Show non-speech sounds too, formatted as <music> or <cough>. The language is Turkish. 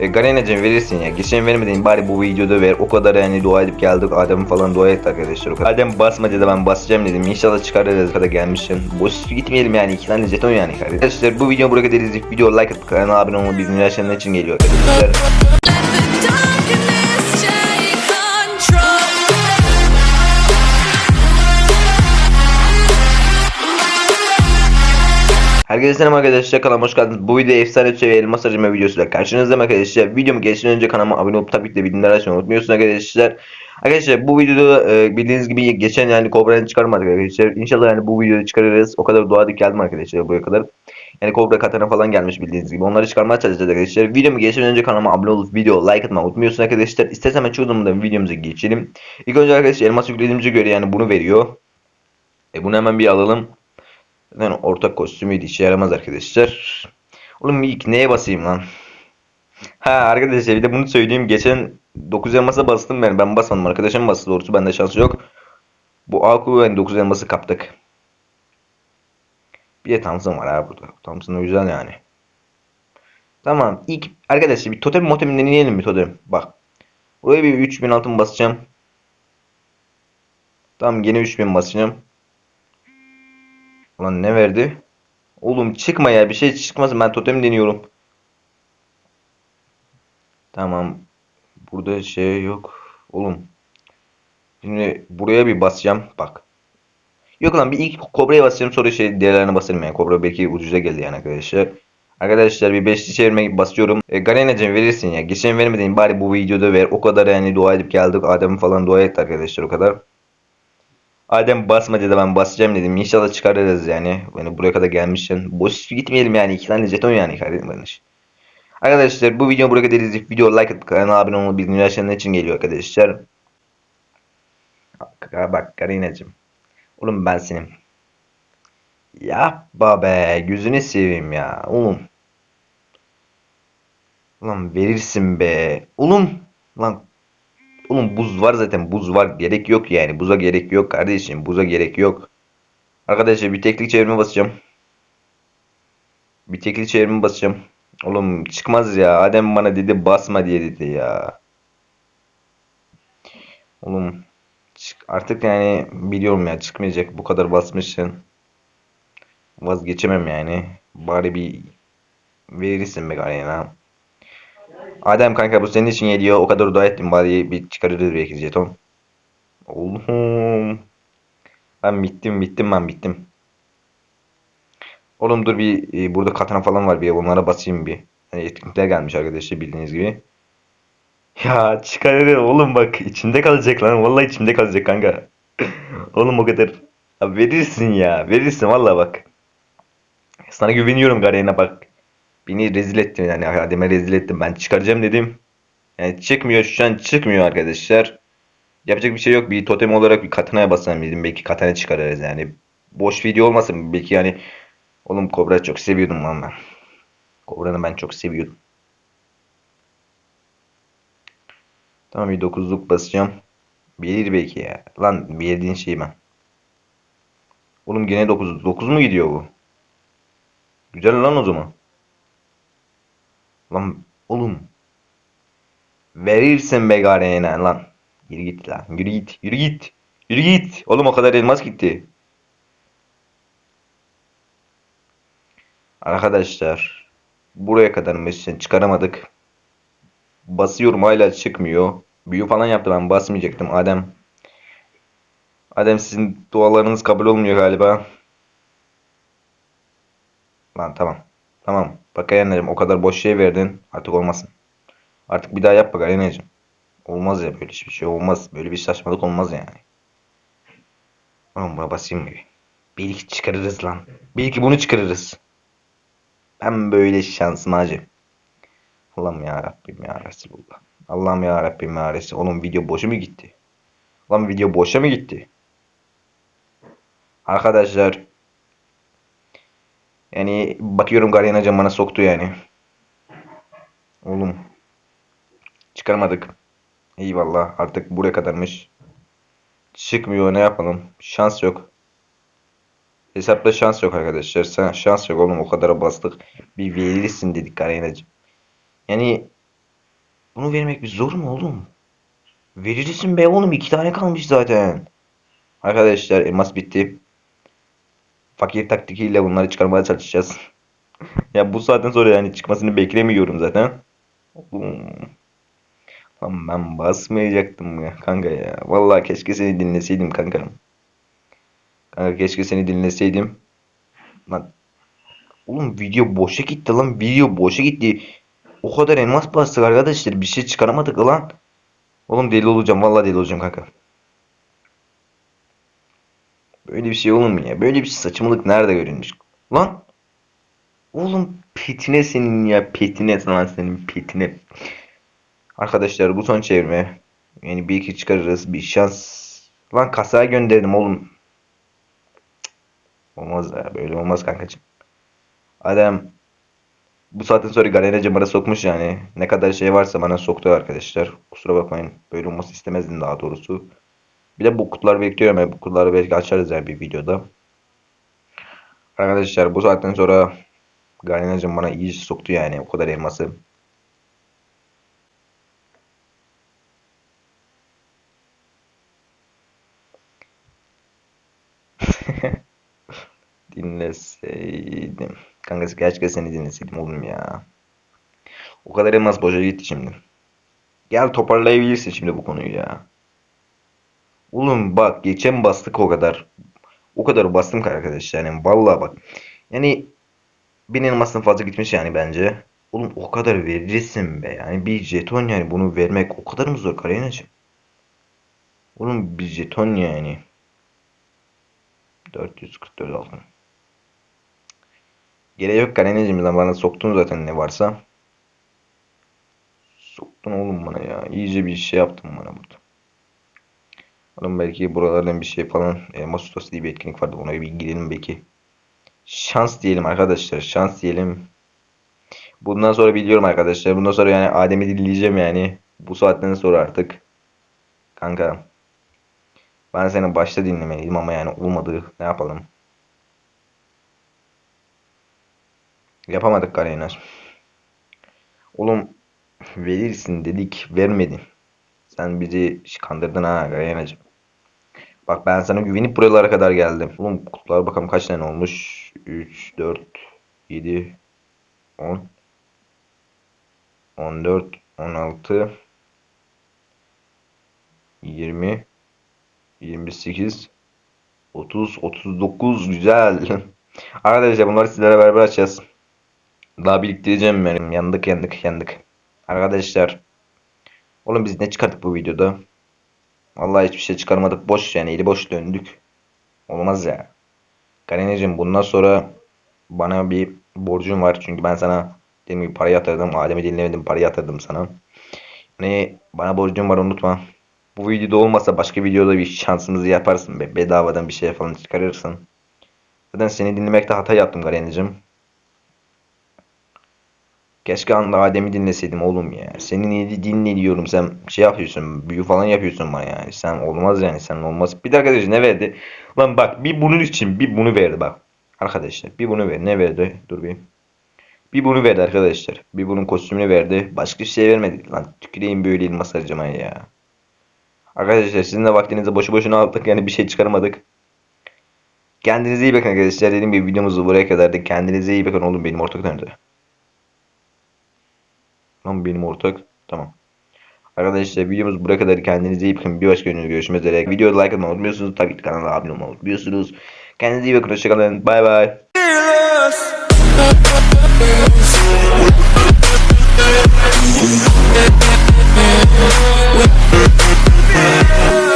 E, Garena'cım verirsin ya. Geçen vermedin bari bu videoda ver. O kadar yani dua edip geldik. Adem falan dua etti arkadaşlar. O. Adem basma dedi ben basacağım dedim. İnşallah çıkarırız kadar gelmişsin. Boş gitmeyelim yani. iki tane jeton yani. Arkadaşlar bu videoyu buraya kadar izleyip video like atıp kanala abone olmayı bizim yaşayanlar için geliyor arkadaşlar. Herkese selam arkadaşlar kanalıma hoş geldiniz. Bu video efsane seviye elmas arama videosuyla karşınızdayım arkadaşlar. Videomu geçmeden önce kanalıma abone olup tabii ki de bildirimleri açmayı unutmuyorsunuz arkadaşlar. Arkadaşlar bu videoda e, bildiğiniz gibi geçen yani Cobra'nı çıkarmadık arkadaşlar. İnşallah yani bu videoyu çıkarırız. O kadar dua geldim arkadaşlar buraya kadar. Yani Cobra Katana falan gelmiş bildiğiniz gibi. Onları çıkarmaya çalışacağız arkadaşlar. Videomu geçmeden önce kanalıma abone olup video like atmayı unutmuyorsunuz arkadaşlar. İstersem ben çoğunluğunda videomuza geçelim. İlk önce arkadaşlar elmas yüklediğimize göre yani bunu veriyor. E bunu hemen bir alalım. Zaten ortak kostümüydü işe yaramaz arkadaşlar. Oğlum ilk neye basayım lan? Ha arkadaşlar bir de bunu söyleyeyim. Geçen 9 elmasa bastım ben. Ben basmadım. Arkadaşım bastı doğrusu. Bende şans yok. Bu Aku ve 9 elması kaptık. Bir de Thompson var ha burada. Thompson da güzel yani. Tamam. ilk arkadaşlar bir totem motem deneyelim bir totem. Bak. Buraya bir 3000 altın basacağım. Tamam yine 3000 basacağım. Ulan ne verdi? Oğlum çıkma ya bir şey çıkmasın ben totem deniyorum. Tamam. Burada şey yok. Oğlum. Şimdi buraya bir basacağım. Bak. Yok lan bir ilk kobraya basacağım sonra şey diğerlerine basarım yani. Kobra belki ucuza geldi yani arkadaşlar. Arkadaşlar bir beşli çevirme basıyorum. E, Garena'cım verirsin ya. Geçen vermedin bari bu videoda ver. O kadar yani dua edip geldik. Adem falan dua etti arkadaşlar o kadar. Adem basma dedi ben basacağım dedim. İnşallah çıkarırız yani. Yani buraya kadar gelmişsin. Boş gitmeyelim yani. iki tane jeton yani kardeşim. Arkadaşlar bu videoyu buraya kadar izleyip video like atıp kanala abone olmayı bildirim yaşayanlar için geliyor arkadaşlar. Bak, bak Karinacığım. Oğlum ben senin. Yapma be. Gözünü seveyim ya. Oğlum. Ulan verirsin be. Oğlum. Lan Oğlum buz var zaten buz var gerek yok yani buza gerek yok kardeşim buza gerek yok. Arkadaşlar bir teklik çevirme basacağım. Bir teklik çevirme basacağım. Oğlum çıkmaz ya Adem bana dedi basma diye dedi ya. Oğlum artık yani biliyorum ya çıkmayacak bu kadar basmışsın. Vazgeçemem yani. Bari bir verirsin be Garyana. Adem kanka bu senin için geliyor. O kadar dua ettim bari bir çıkarırız belki jeton. Oğlum. Ben bittim bittim ben bittim. Oğlum dur bir e, burada katana falan var bir onlara basayım bir. Yani etkinlikler gelmiş arkadaşlar bildiğiniz gibi. Ya çıkarır oğlum bak içimde kalacak lan. Vallahi içimde kalacak kanka. <laughs> oğlum o kadar. Abi verirsin ya. Verirsin vallahi bak. Sana güveniyorum Garen'e bak. Beni rezil ettin yani Adem'e rezil ettim. Ben çıkaracağım dedim. Yani çıkmıyor şu an çıkmıyor arkadaşlar. Yapacak bir şey yok. Bir totem olarak bir katanaya basalım dedim. Belki katana çıkarırız yani. Boş video olmasın. Belki yani oğlum Kobra çok seviyordum lan ben. Kobra'nı ben çok seviyordum. Tamam bir dokuzluk basacağım. Gelir belki ya. Lan bir yediğin şey ben. Oğlum gene 9 9 mu gidiyor bu? Güzel lan o zaman. Lan oğlum. Verirsin be lan. Yürü git lan. Yürü git. Yürü git. Yürü git. Oğlum o kadar elmas gitti. Arkadaşlar. Buraya kadar mesela çıkaramadık. Basıyorum hala çıkmıyor. Büyü falan yaptı ben basmayacaktım Adem. Adem sizin dualarınız kabul olmuyor galiba. Lan tamam. Tamam. Bak Arena'cığım o kadar boş şey verdin. Artık olmasın. Artık bir daha yap bak Arena'cığım. Olmaz ya böyle bir şey olmaz. Böyle bir saçmalık olmaz yani. Oğlum buna basayım mı? Belki çıkarırız lan. Belki bunu çıkarırız. Ben böyle şansım acı. Allah'ım ya Rabbim ya Resulullah. Allah'ım ya Rabbim ya Resulullah. Oğlum video boşa mı gitti? Lan video boşa mı gitti? Arkadaşlar yani bakıyorum Garyan hocam bana soktu yani. Oğlum. Çıkarmadık. Eyvallah artık buraya kadarmış. Çıkmıyor ne yapalım. Şans yok. Hesapta şans yok arkadaşlar. Sen şans yok oğlum o kadara bastık. Bir verirsin dedik Garyan hocam. Yani Bunu vermek bir zor mu oğlum? Verirsin be oğlum iki tane kalmış zaten. Arkadaşlar elmas bitti. Fakir taktikiyle bunları çıkarmaya çalışacağız. <laughs> ya bu saatten sonra yani çıkmasını beklemiyorum zaten. Lan ben basmayacaktım ya kanka ya. Vallahi keşke seni dinleseydim kanka. Kanka keşke seni dinleseydim. Lan oğlum video boşa gitti lan. Video boşa gitti. O kadar elmas bastık arkadaşlar. Bir şey çıkaramadık lan. Oğlum deli olacağım. Vallahi deli olacağım kanka. Böyle bir şey olur mu ya? Böyle bir saçmalık nerede görülmüş? Lan. Oğlum petine senin ya. Petine lan senin petine. Arkadaşlar bu son çevirme. Yani bir iki çıkarırız. Bir şans. Lan kasaya gönderdim oğlum. Olmaz ya. Böyle olmaz kankacığım. Adam bu saatten sonra Garena'cı bana sokmuş yani. Ne kadar şey varsa bana soktu arkadaşlar. Kusura bakmayın. Böyle olması istemezdim daha doğrusu. Bir de bu kutuları bekliyorum. Yani bu kutuları belki açarız yani bir videoda. Arkadaşlar bu saatten sonra Garena'cım bana iyi soktu yani. O kadar elması. <laughs> Dinleseydim. Kankası gerçekten seni dinleseydim oğlum ya. O kadar elmas boşa gitti şimdi. Gel toparlayabilirsin şimdi bu konuyu ya. Oğlum bak geçen bastık o kadar. O kadar bastım ki arkadaşlar yani vallahi bak. Yani bin elmasın fazla gitmiş yani bence. Oğlum o kadar verirsin be. Yani bir jeton yani bunu vermek o kadar mı zor Karenacığım? Oğlum bir jeton yani. 444 altın. Gerek yok Karenacığım bana soktun zaten ne varsa. Soktun oğlum bana ya. İyice bir şey yaptın bana burada. Oğlum belki buralardan bir şey falan elmas ustası diye bir etkinlik vardı. Ona bir girelim belki. Şans diyelim arkadaşlar. Şans diyelim. Bundan sonra biliyorum arkadaşlar. Bundan sonra yani Adem'i dinleyeceğim yani. Bu saatten sonra artık. Kanka. Ben seni başta dinlemeliydim ama yani olmadı. Ne yapalım? Yapamadık Karenas. Oğlum verirsin dedik vermedin. Sen bizi kandırdın ha Karenacığım. Bak ben sana güvenip buralara kadar geldim. Oğlum kutulara bakalım kaç tane olmuş. 3, 4, 7, 10, 14, 16, 20, 28, 30, 39 güzel. <laughs> Arkadaşlar bunları sizlere beraber açacağız. Daha biriktireceğim benim. Yandık yandık yandık. Arkadaşlar. Oğlum biz ne çıkarttık bu videoda? Vallahi hiçbir şey çıkarmadık. Boş yani eli boş döndük. Olmaz ya. Kareneciğim bundan sonra bana bir borcun var. Çünkü ben sana dediğim gibi para yatırdım. Adem'i dinlemedim para yatırdım sana. Ne bana borcun var unutma. Bu videoda olmasa başka videoda bir şansımızı yaparsın be. Bedavadan bir şey falan çıkarırsın. Zaten seni dinlemekte hata yaptım Garen'cim. Keşke anda Adem'i dinleseydim oğlum ya. Seni niye dinle diyorum sen şey yapıyorsun büyü falan yapıyorsun bana yani. Sen olmaz yani sen olmaz. Bir arkadaş ne verdi? Lan bak bir bunun için bir bunu verdi bak. Arkadaşlar bir bunu verdi. Ne verdi? Dur bir. Bir bunu verdi arkadaşlar. Bir bunun kostümünü verdi. Başka şey vermedi. Lan tüküreyim böyle elmas harcamaya ya. Arkadaşlar sizin de vaktinizi boşu boşuna aldık yani bir şey çıkarmadık. Kendinize iyi bakın arkadaşlar. Dediğim gibi videomuzu buraya kadardı. Kendinize iyi bakın oğlum benim ortak nerede? Ama benim ortak. Tamam. Arkadaşlar videomuz buraya kadar. Kendinize iyi bakın. Bir başka videoda görüşmek üzere. Videoya like atmayı unutmuyorsunuz. Tabii ki kanala abone olmayı unutmuyorsunuz. Kendinize iyi bakın. Hoşçakalın. Bay bay. Yeah.